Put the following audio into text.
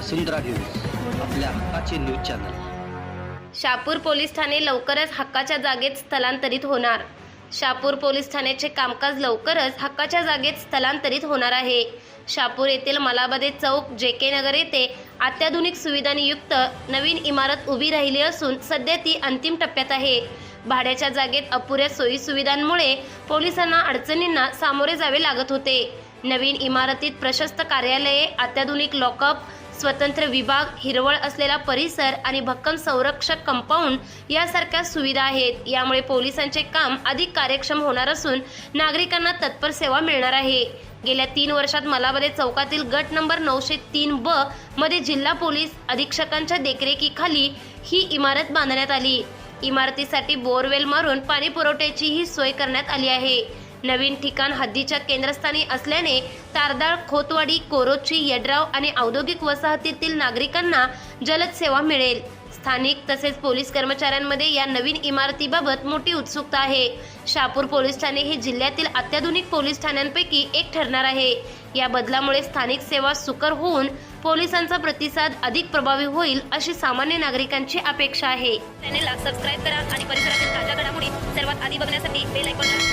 वसुंधरा news आपल्या हक्काचे news channel. Shapur police ठाणे लवकरच हक्काच्या जागेत स्थलांतरित होणार. शापूर पोलीस ठाण्याचे कामकाज लवकरच हक्काच्या जागेत स्थलांतरित होणार आहे. शापूर येथील मलाबदे चौक जे के नगर येथे अत्याधुनिक सुविधांनी युक्त नवीन इमारत उभी राहिली असून सध्या ती अंतिम टप्प्यात आहे. भाड्याच्या जागेत अपुऱ्या सोयी सुविधांमुळे पोलिसांना अडचणींना सामोरे जावे लागत होते. नवीन इमारतीत प्रशस्त कार्यालये अत्याधुनिक लॉकअप स्वतंत्र विभाग हिरवळ असलेला परिसर आणि भक्कम संरक्षक कंपाऊंड यासारख्या सुविधा आहेत. यामुळे पोलिसांचे काम अधिक कार्यक्षम होणार असून नागरिकांना तत्पर सेवा मिळणार आहे. गेल्या तीन वर्षात मलाबरे चौकातील गट नंबर नऊशे तीन ब मध्ये जिल्हा पोलीस अधीक्षकांच्या देखरेखीखाली ही इमारत बांधण्यात आली. इमारतीसाठी बोरवेल मारून पाणी पुरवठ्याची ही सोय करण्यात आली आहे. नवीन ठिकाण हद्दीच्या केंद्रस्थानी असल्याने तारदाळ खोतवाडी कोरोची यड्राव आणि औद्योगिक वसाहतीतील नागरिकांना जलद सेवा मिळेल. स्थानिक तसेच पोलीस कर्मचाऱ्यांमध्ये या नवीन इमारतीबाबत मोठी उत्सुकता आहे. शापूर पोलीस ठाणे हे जिल्ह्यातील अत्याधुनिक पोलीस ठाण्यांपैकी एक ठरणार आहे. या बदलामुळे स्थानिक सेवा सुकर होऊन पोलिसांचा प्रतिसाद अधिक प्रभावी होईल अशी सामान्य नागरिकांची अपेक्षा आहे. चॅनेलला सबस्क्राईब करा आणि परिसरातील ताज्या घडामोडी सर्वात आधी बघण्यासाठी बेल आयकॉनला